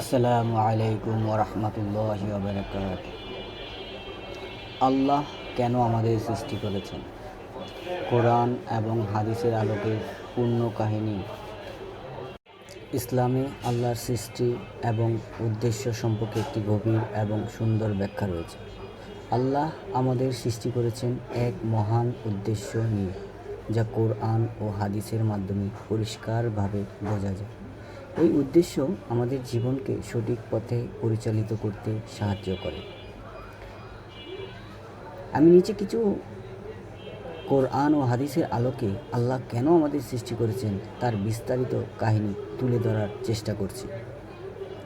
আসসালামু আলাইকুম ওরহমতুল্লাহ বারকাত আল্লাহ কেন আমাদের সৃষ্টি করেছেন? কোরআন এবং হাদিসের আলোকে পূর্ণ কাহিনী। ইসলামে আল্লাহর সৃষ্টি এবং উদ্দেশ্য সম্পর্কে একটি গভীর এবং সুন্দর ব্যাখ্যা রয়েছে। আল্লাহ আমাদের সৃষ্টি করেছেন এক মহান উদ্দেশ্য নিয়ে, যা কোরআন ও হাদিসের মাধ্যমে পরিষ্কারভাবে বোঝা যায়। এই উদ্দেশ্য আমাদের জীবনকে সঠিক পথে পরিচালিত করতে সাহায্য করে। আমি নিচে কিছু কোরআন ও হাদিসের আলোকে আল্লাহ কেন আমাদের সৃষ্টি করেছেন তার বিস্তারিত কাহিনী তুলে ধরার চেষ্টা করছি।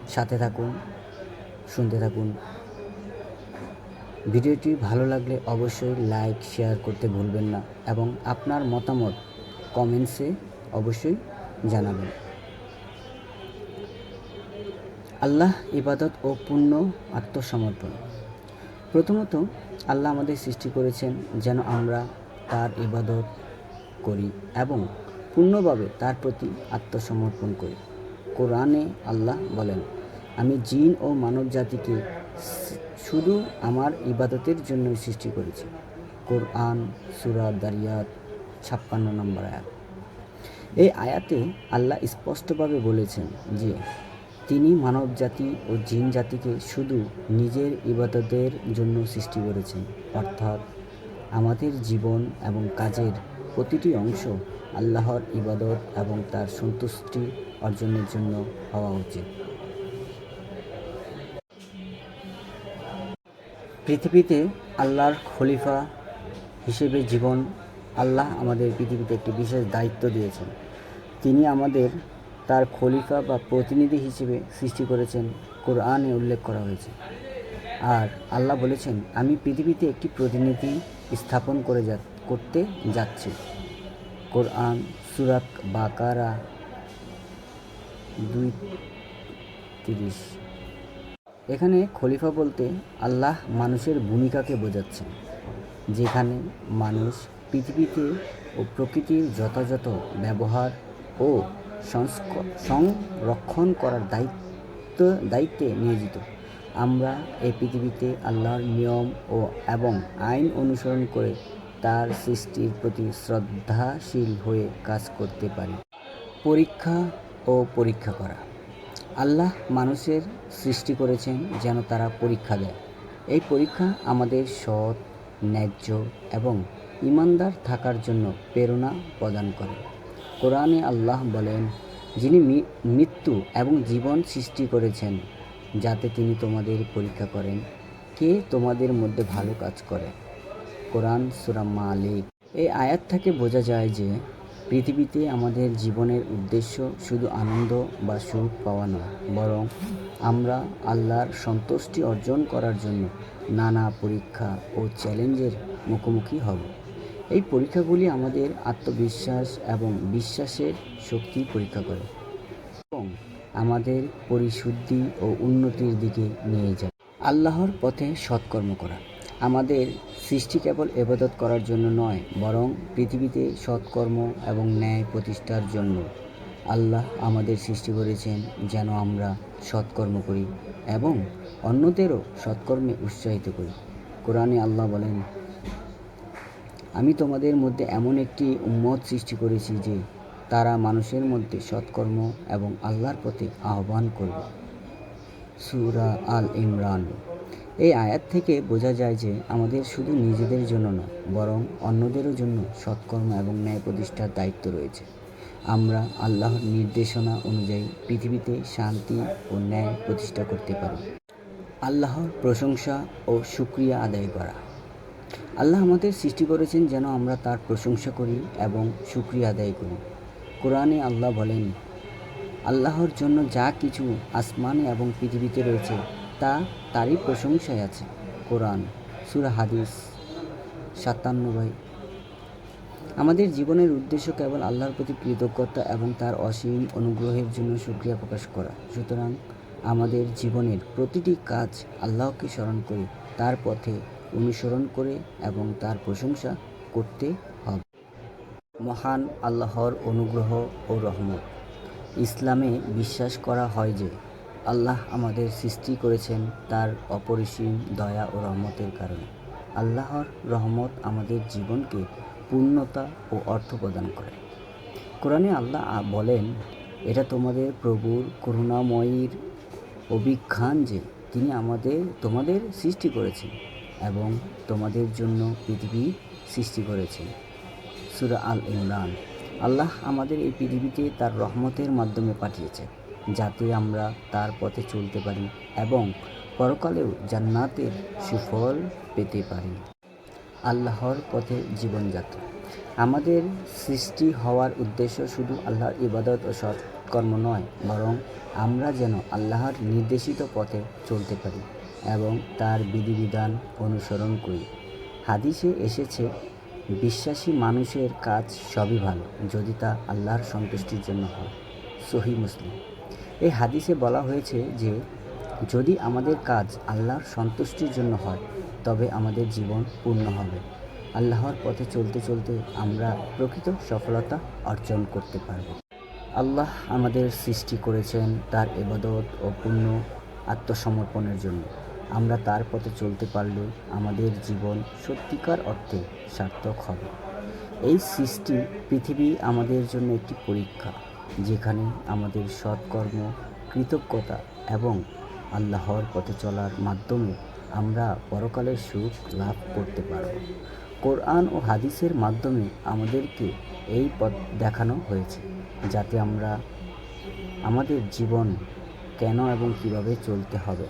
সাথে থাকুন, শুনতে থাকুন। ভিডিওটি ভালো লাগলে অবশ্যই লাইক, শেয়ার করতে ভুলবেন না এবং আপনার মতামত কমেন্টসে অবশ্যই জানাবেন। আল্লাহ ইবাদত ও পূর্ণ আত্মসমর্পণ। প্রথমত, আল্লাহ আমাদের সৃষ্টি করেছেন যেন আমরা তার ইবাদত করি এবং পূর্ণভাবে তার প্রতি আত্মসমর্পণ করি। কোরআনে আল্লাহ বলেন, আমি জিন ও মানব জাতিকে শুধু আমার ইবাদতের জন্যই সৃষ্টি করেছি। কোরআন, সুরা দারিয়াত, ছাপ্পান্ন নম্বর আয়াত। এই আয়াতে আল্লাহ স্পষ্টভাবে বলেছেন যে তিনি মানব জাতি ও জিন জাতিকে শুধু নিজের ইবাদতের জন্য সৃষ্টি করেছেন। অর্থাৎ আমাদের জীবন এবং কাজের প্রতিটি অংশ আল্লাহর ইবাদত এবং তার সন্তুষ্টি অর্জনের জন্য হওয়া উচিত। পৃথিবীতে আল্লাহর খলিফা হিসেবে জীবন আল্লাহ আমাদের পৃথিবীতে একটি বিশেষ দায়িত্ব দিয়েছেন। তিনি আমাদের তার খলিফা বা প্রতিনিধি হিসেবে সৃষ্টি করেছেন কোরআনে উল্লেখ করা হয়েছে। আর আল্লাহ বলেছেন, আমি পৃথিবীতে একটি প্রতিনিধি স্থাপন করে যা, করতে যাচ্ছি। কোরআন সুরাক বাকারা, দুই তিরিশ। এখানে খলিফা বলতে আল্লাহ মানুষের ভূমিকাকে বোঝাচ্ছেন, যেখানে মানুষ পৃথিবীতে ও প্রকৃতির যথাযথ ব্যবহার ও সংরক্ষণ করার দায়িত্ব, দায়িত্বে নিয়োজিত। আমরা এই পৃথিবীতে আল্লাহর নিয়ম ও এবং আইন অনুসরণ করে তার সৃষ্টির প্রতি শ্রদ্ধাশীল হয়ে কাজ করতে পারি। পরীক্ষা ও পরীক্ষা করা। আল্লাহ মানুষের সৃষ্টি করেছেন যেন তারা পরীক্ষা দেয়। এই পরীক্ষা আমাদের সৎ, ন্যায্য এবং ইমানদার থাকার জন্য প্রেরণা প্রদান করে। কোরআনে আল্লাহ বলেন, যিনি মৃত্যু এবং জীবন সৃষ্টি করেছেন, যাতে তিনি তোমাদের পরীক্ষা করেন কে তোমাদের মধ্যে ভালো কাজ করে। কোরআন সুরা মালিক। এই আয়াত থেকে বোঝা যায় যে, পৃথিবীতে আমাদের জীবনের উদ্দেশ্য শুধু আনন্দ বা সুখ পাওয়া নয় বরং আমরা আল্লাহর সন্তুষ্টি অর্জন করার জন্য নানা পরীক্ষা ও চ্যালেঞ্জের মুখোমুখি হব। এই পরীক্ষাগুলি আমাদের আত্মবিশ্বাস এবং বিশ্বাসের শক্তি পরীক্ষা করে এবং আমাদের পরিশুদ্ধি ও উন্নতির দিকে নিয়ে যায়। আল্লাহর পথে সৎকর্ম করা আমাদের সৃষ্টি কেবল এবাদত করার জন্য নয়, বরং পৃথিবীতে সৎকর্ম এবং ন্যায় প্রতিষ্ঠার জন্য আল্লাহ আমাদের সৃষ্টি করেছেন যেন আমরা সৎকর্ম করি এবং অন্যদেরও সৎকর্মে উৎসাহিত করি। কোরআনে আল্লাহ বলেন আমি তোমাদের মধ্যে এমন একটি উম্মত সৃষ্টি করেছি যে তারা মানুষের মধ্যে সৎকর্ম এবং আল্লাহর প্রতি আহ্বান করবে। সুরা আল ইমরান। এই আয়াত থেকে বোঝা যায় যে আমাদের শুধু নিজেদের জন্য নয় বরং অন্যদেরও জন্য সৎকর্ম এবং ন্যায় প্রতিষ্ঠার দায়িত্ব রয়েছে। আমরা আল্লাহর নির্দেশনা অনুযায়ী পৃথিবীতে শান্তি ও ন্যায় প্রতিষ্ঠা করতে পারি। আল্লাহর প্রশংসা ও সুক্রিয়া আদায় করা। আল্লাহ আমাদের সৃষ্টি করেছেন যেন আমরা তার প্রশংসা করি এবং সুক্রিয়া আদায় করি। কোরআনে আল্লাহ বলেন, আল্লাহর জন্য যা কিছু আসমানে এবং পৃথিবীতে রয়েছে, তা তারই প্রশংসায় আছে। কোরআন, সুরা হাদিস, সাতান্ন ভাই আমাদের জীবনের উদ্দেশ্য কেবল আল্লাহর প্রতি কৃতজ্ঞতা এবং তার অসীম অনুগ্রহের জন্য সুক্রিয়া প্রকাশ করা। সুতরাং আমাদের জীবনের প্রতিটি কাজ আল্লাহকে স্মরণ করি তার পথে অনুসরণ করে এবং তার প্রশংসা করতে হবে। মহান আল্লাহর অনুগ্রহ ও রহমত। ইসলামে বিশ্বাস করা হয় যে, আল্লাহ আমাদের সৃষ্টি করেছেন তার অপরিসীম দয়া ও রহমতের কারণে। আল্লাহর রহমত আমাদের জীবনকে পূর্ণতা ও অর্থ প্রদান করে। কোরআনে আল্লাহ বলেন, এটা তোমাদের প্রভুর করুণাময়ীর অভিজ্ঞান যে, তিনি আমাদের, তোমাদের সৃষ্টি করেছেন। এবং তোমাদের জন্য পৃথিবী সৃষ্টি করেছে। সুরা আল ইমরান আল্লাহ আমাদের এই পৃথিবীতে তার রহমতের মাধ্যমে পাঠিয়েছে, যাতে আমরা তার পথে চলতে পারি এবং পরকালেও জান্নাতের সুফল পেতে পারি। আল্লাহর পথে জীবনযাত্রা। আমাদের সৃষ্টি হওয়ার উদ্দেশ্য শুধু আল্লাহর ইবাদত ও সৎকর্ম নয়, বরং আমরা যেন আল্লাহর নির্দেশিত পথে চলতে পারি। এবং তার বিধিবিধান অনুসরণ করি। হাদিসে এসেছে, বিশ্বাসী মানুষের কাজ সবই ভালো, যদি তা আল্লাহর সন্তুষ্টির জন্য হয়। সহি মুসলিম। এই হাদিসে বলা হয়েছে যে, যদি আমাদের কাজ আল্লাহর সন্তুষ্টির জন্য হয়, তবে আমাদের জীবন পূর্ণ হবে। আল্লাহর পথে চলতে চলতে আমরা প্রকৃত সফলতা অর্জন করতে পারব। আল্লাহ আমাদের সৃষ্টি করেছেন তার এবাদত ও পূর্ণ আত্মসমর্পণের জন্য। আমরা তার পথে চলতে পারলে আমাদের জীবন সত্যিকার অর্থে সার্থক হবে। এই সৃষ্টি পৃথিবী আমাদের জন্য একটি পরীক্ষা, যেখানে আমাদের সৎকর্ম, কৃতজ্ঞতা এবং আল্লাহর পথে চলার মাধ্যমে আমরা পরকালের সুখ লাভ করতে পারব। কোরআন ও হাদিসের মাধ্যমে আমাদেরকে এই পথ দেখানো হয়েছে, যাতে আমরা আমাদের জীবন কেন এবং কীভাবে চলতে হবে।